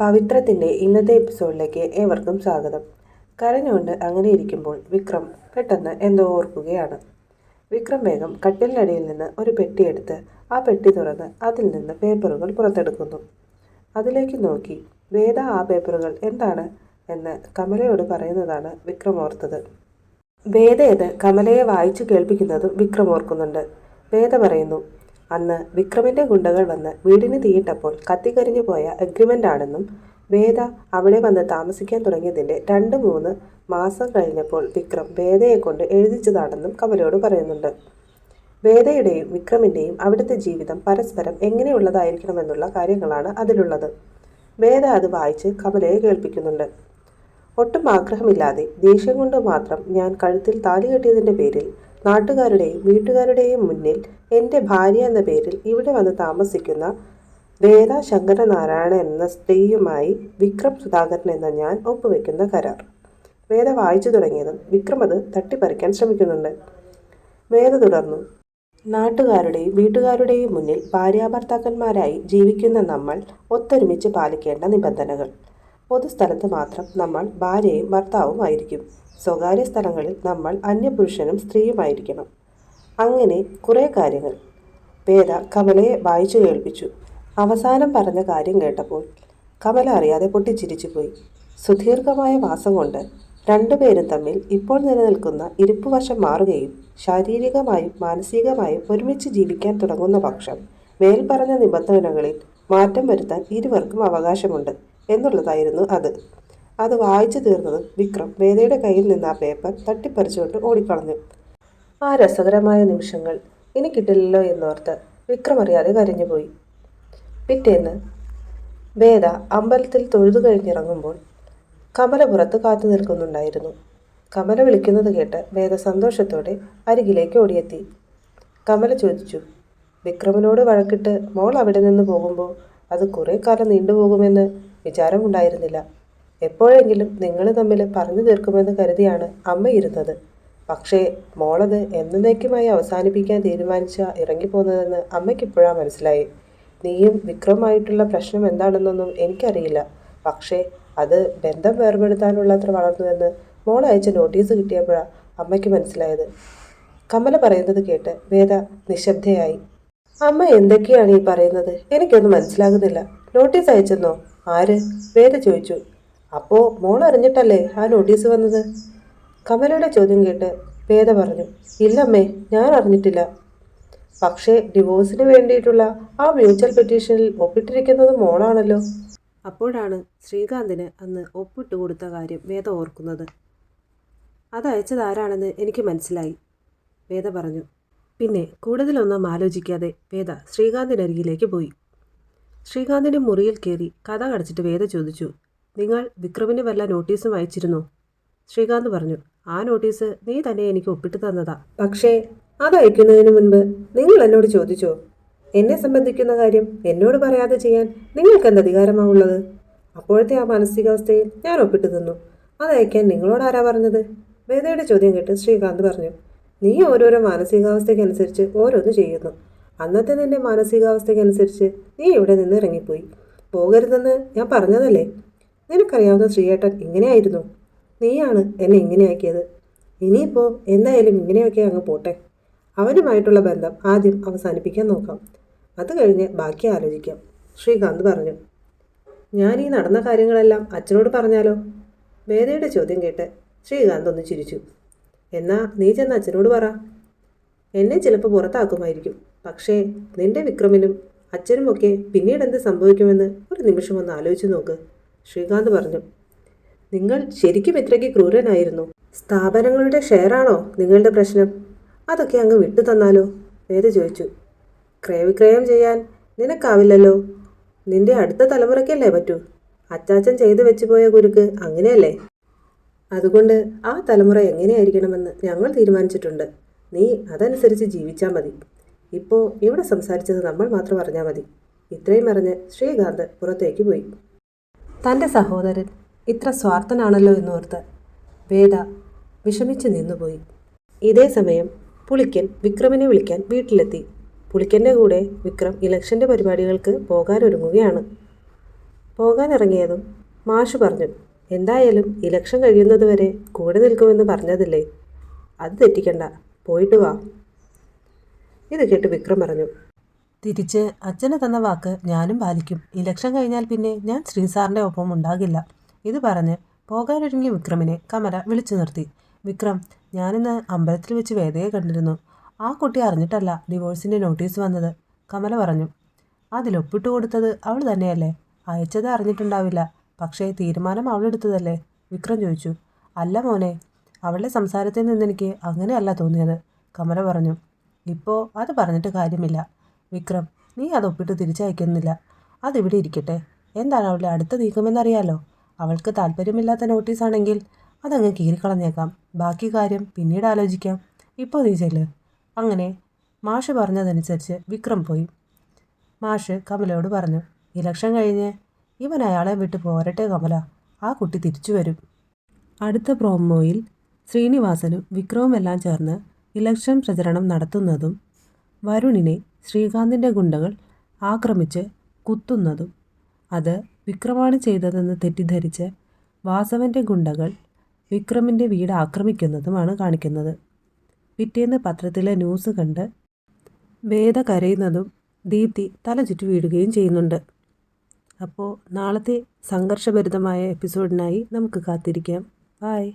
പവിത്രത്തിന്റെ ഇന്നത്തെ എപ്പിസോഡിലേക്ക് ഏവർക്കും സ്വാഗതം. കരഞ്ഞുകൊണ്ട് അങ്ങനെ ഇരിക്കുമ്പോൾ വിക്രം പെട്ടെന്ന് എന്തോ ഓർക്കുകയാണ്. വിക്രം വേഗം കട്ടിലിനടിയിൽ നിന്ന് ഒരു പെട്ടിയെടുത്ത് ആ പെട്ടി തുറന്ന് അതിൽ നിന്ന് പേപ്പറുകൾ പുറത്തെടുക്കുന്നു. അതിലേക്ക് നോക്കി വേദ ആ പേപ്പറുകൾ എന്താണ്? എന്ന് കമലയോട് പറയുന്നതാണ് വിക്രം ഓർത്തത്. വേദയത് കമലയെ വായിച്ചു കേൾപ്പിക്കുന്നതും വിക്രം ഓർക്കുന്നുണ്ട്. വേദ പറയുന്നു അന്ന് വിക്രമിന്റെ ഗുണ്ടകൾ വന്ന് വീടിന് തീയിട്ടപ്പോൾ കത്തിക്കരിഞ്ഞു പോയ അഗ്രിമെന്റ് ആണെന്നും വേദ അവിടെ വന്ന് താമസിക്കാൻ തുടങ്ങിയതിന്റെ രണ്ട് മൂന്ന് മാസം കഴിഞ്ഞപ്പോൾ വിക്രം വേദയെ കൊണ്ട് എഴുതിച്ചതാണെന്നും കമലയോട് പറയുന്നുണ്ട്. വേദയുടെയും വിക്രമിന്റെയും അവിടുത്തെ ജീവിതം പരസ്പരം എങ്ങനെയുള്ളതായിരിക്കണമെന്നുള്ള കാര്യങ്ങളാണ് അതിലുള്ളത്. വേദ അത് വായിച്ച് കമലയെ കേൾപ്പിക്കുന്നുണ്ട്. ഒട്ടും ആഗ്രഹമില്ലാതെ ദേഷ്യം കൊണ്ട് മാത്രം ഞാൻ കഴുത്തിൽ താലി കെട്ടിയതിന്റെ പേരിൽ നാട്ടുകാരുടെയും വീട്ടുകാരുടെയും മുന്നിൽ എന്റെ ഭാര്യ എന്ന പേരിൽ ഇവിടെ വന്ന് താമസിക്കുന്ന വേദ ശങ്കരനാരായണൻ എന്ന സ്ത്രീയുമായി വിക്രം സുധാകരൻ എന്ന ഞാൻ ഒപ്പുവെക്കുന്ന കരാർ. വേദ വായിച്ചു തുടങ്ങിയതും വിക്രം അത് തട്ടിപ്പറിക്കാൻ ശ്രമിക്കുന്നുണ്ട്. വേദ തുടർന്നു നാട്ടുകാരുടെയും വീട്ടുകാരുടെയും മുന്നിൽ ഭാര്യാഭർത്താക്കന്മാരായി ജീവിക്കുന്ന നമ്മൾ ഒത്തൊരുമിച്ച് പാലിക്കേണ്ട നിബന്ധനകൾ. പൊതുസ്ഥലത്ത് മാത്രം നമ്മൾ ഭാര്യയും ഭർത്താവും ആയിരിക്കും. സ്വകാര്യ സ്ഥലങ്ങളിൽ നമ്മൾ അന്യപുരുഷനും സ്ത്രീയുമായിരിക്കണം അങ്ങനെ കുറേ കാര്യങ്ങൾ. വേദ കമലയെ വായിച്ചു കേൾപ്പിച്ചു. അവസാനം പറഞ്ഞ കാര്യം കേട്ടപ്പോൾ കമല അറിയാതെ പൊട്ടിച്ചിരിച്ചു പോയി. സുദീർഘമായ വാസം കൊണ്ട് രണ്ടുപേരും തമ്മിൽ ഇപ്പോൾ നിലനിൽക്കുന്ന ഇരിപ്പുവശം മാറുകയും ശാരീരികമായും മാനസികമായും ഒരുമിച്ച് ജീവിക്കാൻ തുടങ്ങുന്ന പക്ഷം മേൽപ്പറഞ്ഞ നിബന്ധനകളിൽ മാറ്റം വരുത്താൻ ഇരുവർക്കും അവകാശമുണ്ട്. എന്നുള്ളതായിരുന്നു അത്. അത് വായിച്ചു തീർന്നത് വിക്രം വേദയുടെ കയ്യിൽ നിന്ന് ആ പേപ്പർ തട്ടിപ്പറിച്ചുകൊണ്ട് ഓടിക്കളഞ്ഞു. ആ രസകരമായ നിമിഷങ്ങൾ ഇനി കിട്ടില്ലല്ലോ എന്നോർത്ത് വിക്രം അറിയാതെ കരഞ്ഞുപോയി പിറ്റേന്ന് വേദ അമ്പലത്തിൽ തൊഴുതു കഴിഞ്ഞിറങ്ങുമ്പോൾ കമല പുറത്ത് കാത്തു നിൽക്കുന്നുണ്ടായിരുന്നു. കമല വിളിക്കുന്നത് കേട്ട് വേദ സന്തോഷത്തോടെ അരികിലേക്ക് ഓടിയെത്തി. കമല ചോദിച്ചു വിക്രമനോട് വഴക്കിട്ട് മോൾ അവിടെ നിന്ന് പോകുമ്പോൾ അത് കുറേ കാലം നീണ്ടുപോകുമെന്ന് വിചാരമുണ്ടായിരുന്നില്ല. എപ്പോഴെങ്കിലും നിങ്ങൾ തമ്മിൽ പറഞ്ഞു തീർക്കുമെന്ന് കരുതിയാണ് അമ്മ ഇരുന്നത്. പക്ഷേ മോളത് എന്നേക്കുമായി അവസാനിപ്പിക്കാൻ തീരുമാനിച്ച ഇറങ്ങിപ്പോകുന്നതെന്ന് അമ്മയ്ക്കിപ്പോഴാണ് മനസ്സിലായി. നീയും വിക്രമായിട്ടുള്ള പ്രശ്നം എന്താണെന്നൊന്നും എനിക്കറിയില്ല. പക്ഷേ അത് ബന്ധം വേർപെടുത്താനുള്ളത്ര വളർന്നുവെന്ന് മോൾ അയച്ച നോട്ടീസ് കിട്ടിയപ്പോഴാണ് അമ്മയ്ക്ക് മനസ്സിലായത്. കമല പറയുന്നത് കേട്ട് വേദ നിശബ്ദയായി. അമ്മ എന്തൊക്കെയാണ് ഈ പറയുന്നത്? എനിക്കൊന്നും മനസ്സിലാകുന്നില്ല. നോട്ടീസ് അയച്ചെന്നോ? ആര്? വേദ ചോദിച്ചു. അപ്പോൾ മോൾ അറിഞ്ഞിട്ടല്ലേ ആ നോട്ടീസ് വന്നത്? കമലയുടെ ചോദ്യം കേട്ട് വേദ പറഞ്ഞു ഇല്ലമ്മേ ഞാൻ അറിഞ്ഞിട്ടില്ല. പക്ഷേ ഡിവോഴ്സിന് വേണ്ടിയിട്ടുള്ള ആ മ്യൂച്വൽ പെറ്റീഷനിൽ ഒപ്പിട്ടിരിക്കുന്നത് മോളാണല്ലോ. അപ്പോഴാണ് ശ്രീകാന്തിന് അന്ന് ഒപ്പിട്ട് കൊടുത്ത കാര്യം വേദ ഓർക്കുന്നത്. അത് അയച്ചത് ആരാണെന്ന് എനിക്ക് മനസ്സിലായി വേദ പറഞ്ഞു. പിന്നെ കൂടുതലൊന്നും ആലോചിക്കാതെ വേദ ശ്രീകാന്തിനരികിലേക്ക് പോയി. ശ്രീകാന്തിന്റെ മുറിയിൽ കയറി കഥ കടച്ചിട്ട് വേദ ചോദിച്ചു നിങ്ങൾ വിക്രമിന് വല്ല നോട്ടീസും അയച്ചിരുന്നോ? ശ്രീകാന്ത് പറഞ്ഞു ആ നോട്ടീസ് നീ തന്നെ എനിക്ക് ഒപ്പിട്ട് തന്നതാ. പക്ഷേ അത് അയക്കുന്നതിന് മുൻപ് നിങ്ങൾ എന്നോട് ചോദിച്ചോ? എന്നെ സംബന്ധിക്കുന്ന കാര്യം എന്നോട് പറയാതെ ചെയ്യാൻ നിങ്ങൾക്ക് എന്ത് അധികാരമാവുള്ളത് അപ്പോഴത്തെ ആ മാനസികാവസ്ഥയിൽ ഞാൻ ഒപ്പിട്ട് തന്നു. അത് അയക്കാൻ നിങ്ങളോട് ആരാ പറഞ്ഞത്? വേദയുടെ ചോദ്യം കേട്ട് ശ്രീകാന്ത് പറഞ്ഞു നീ ഓരോരോ മാനസികാവസ്ഥയ്ക്കനുസരിച്ച് ഓരോന്ന് ചെയ്യുന്നു. അന്നത്തെ നിന്റെ മാനസികാവസ്ഥയ്ക്കനുസരിച്ച് നീ ഇവിടെ നിന്ന് ഇറങ്ങിപ്പോയി? പോകരുതെന്ന് ഞാൻ പറഞ്ഞതല്ലേ? നിനക്കറിയാവുന്ന ശ്രീയേട്ടൻ ഇങ്ങനെയായിരുന്നു. നീയാണ് എന്നെ ഇങ്ങനെയാക്കിയത്. ഇനിയിപ്പോൾ എന്തായാലും ഇങ്ങനെയൊക്കെ അങ്ങ് പോട്ടെ. അവനുമായിട്ടുള്ള ബന്ധം ആദ്യം അവസാനിപ്പിക്കാൻ നോക്കാം. അത് കഴിഞ്ഞ് ബാക്കി ആലോചിക്കാം. ശ്രീകാന്ത് പറഞ്ഞു. ഞാൻ ഈ നടന്ന കാര്യങ്ങളെല്ലാം അച്ഛനോട് പറഞ്ഞാലോ? വേദയുടെ ചോദ്യം കേട്ട് ശ്രീകാന്ത് ഒന്ന് ചിരിച്ചു. എന്നാ നീ ചെന്ന് അച്ഛനോട് പറ. എന്നെ ചിലപ്പോൾ പുറത്താക്കുമായിരിക്കും. പക്ഷേ നിന്റെ വിക്രമിനും അച്ഛനുമൊക്കെ പിന്നീട് എന്ത് സംഭവിക്കുമെന്ന് ഒരു നിമിഷം ഒന്ന് ആലോചിച്ച് നോക്ക് ശ്രീകാന്ത് പറഞ്ഞു. നിങ്ങൾ ശരിക്കും ഇത്രയ്ക്ക് ക്രൂരനായിരുന്നു? സ്ഥാപനങ്ങളുടെ ഷെയറാണോ നിങ്ങളുടെ പ്രശ്നം? അതൊക്കെ അങ്ങ് വിട്ടു തന്നാലോ? വേദ ചോദിച്ചു. ക്രയവിക്രയം ചെയ്യാൻ നിനക്കാവില്ലല്ലോ? നിന്റെ അടുത്ത തലമുറയ്ക്കല്ലേ പറ്റൂ? അച്ചാച്ചൻ ചെയ്തു വെച്ചു പോയ കുരുക്ക് അങ്ങനെയല്ലേ? അതുകൊണ്ട് ആ തലമുറ എങ്ങനെയായിരിക്കണമെന്ന് ഞങ്ങൾ തീരുമാനിച്ചിട്ടുണ്ട്. നീ അതനുസരിച്ച് ജീവിച്ചാൽ മതി. ഇപ്പോൾ ഇവിടെ സംസാരിച്ചത് നമ്മൾ മാത്രം അറിഞ്ഞാൽ മതി. ഇത്രയും അറിഞ്ഞ് ശ്രീകാന്ത് പുറത്തേക്ക് പോയി. തന്റെ സഹോദരൻ ഇത്ര സ്വാർത്ഥനാണല്ലോ എന്നോർത്ത് വേദ വിഷമിച്ച് നിന്നുപോയി ഇതേ സമയം പുളിക്കൻ വിക്രമിനെ വിളിക്കാൻ വീട്ടിലെത്തി. പുളിക്കന്റെ കൂടെ വിക്രം ഇലക്ഷന്റെ പരിപാടികൾക്ക് പോകാനൊരുങ്ങുകയാണ്. പോകാനിറങ്ങിയതും മാഷ് പറഞ്ഞു എന്തായാലും ഇലക്ഷൻ കഴിയുന്നതുവരെ കൂടെ നിൽക്കുമെന്ന് പറഞ്ഞതില്ലേ? അത് തെറ്റിക്കണ്ട. പോയിട്ട് വാ. ഇത് കേട്ട് വിക്രം പറഞ്ഞു. തിരിച്ച് അച്ഛന് തന്ന വാക്ക് ഞാനും പാലിക്കും. ഇലക്ഷൻ കഴിഞ്ഞാൽ പിന്നെ ഞാൻ ശ്രീസാറിന്റെ ഒപ്പം ഉണ്ടാകില്ല. ഇത് പറഞ്ഞ് പോകാനൊരുങ്ങിയ വിക്രമിനെ കമല വിളിച്ചു നിർത്തി. വിക്രം ഞാനിന്ന് അമ്പലത്തിൽ വെച്ച് വേദയെ കണ്ടിരുന്നു. ആ കുട്ടി അറിഞ്ഞിട്ടല്ല ഡിവോഴ്സിന്റെ നോട്ടീസ് വന്നത്. കമല പറഞ്ഞു. അതിലൊപ്പിട്ട് കൊടുത്തത് അവൾ തന്നെയല്ലേ? അയച്ചത് അറിഞ്ഞിട്ടുണ്ടാവില്ല. പക്ഷേ തീരുമാനം അവളെടുത്തതല്ലേ വിക്രം ചോദിച്ചു. അല്ല മോനെ അവളുടെ സംസാരത്തിൽ നിന്നെനിക്ക് അങ്ങനെയല്ല തോന്നിയത്. കമല പറഞ്ഞു. ഇപ്പോൾ അത് പറഞ്ഞിട്ട് കാര്യമില്ല. വിക്രം നീ അത് ഒപ്പിട്ട് തിരിച്ചയക്കുന്നില്ല. അതിവിടെ ഇരിക്കട്ടെ. എന്താണ് അവളുടെ അടുത്ത നീക്കമെന്നറിയാലോ? അവൾക്ക് താല്പര്യമില്ലാത്ത നോട്ടീസാണെങ്കിൽ അതങ്ങ് കീറിക്കളഞ്ഞേക്കാം. ബാക്കി കാര്യം പിന്നീട് ആലോചിക്കാം. ഇപ്പോൾ നീ ചെല്ല്. അങ്ങനെ മാഷ് പറഞ്ഞതനുസരിച്ച് വിക്രം പോയി. മാഷ് കമലയോട് പറഞ്ഞു ഇലക്ഷൻ കഴിഞ്ഞ് ഇവൻ അയാളെ വിട്ട് പോരട്ടെ കമല. ആ കുട്ടി തിരിച്ചു വരും. അടുത്ത പ്രോമോയിൽ ശ്രീനിവാസനും വിക്രവും എല്ലാം ചേർന്ന് ഇലക്ഷൻ പ്രചരണം നടത്തുന്നതും വരുണിനെ ശ്രീകാന്തിന്റെ ഗുണ്ടകൾ ആക്രമിച്ച് കുത്തുന്നതും അത് വിക്രമാണ് ചെയ്തതെന്ന് തെറ്റിദ്ധരിച്ച് വാസവന്റെ ഗുണ്ടകൾ വിക്രമിന്റെ വീട് ആക്രമിക്കുന്നതുമാണ് കാണിക്കുന്നത്. പിറ്റേന്ന് പത്രത്തിലെ ന്യൂസ് കണ്ട് വേദ കരയുന്നതും ദീപ്തി തല ചുറ്റി വീഴുകയും ചെയ്യുന്നുണ്ട്. അപ്പോൾ നാളത്തെ സംഘർഷഭരിതമായ എപ്പിസോഡിനായി നമുക്ക് കാത്തിരിക്കാം. ബായ്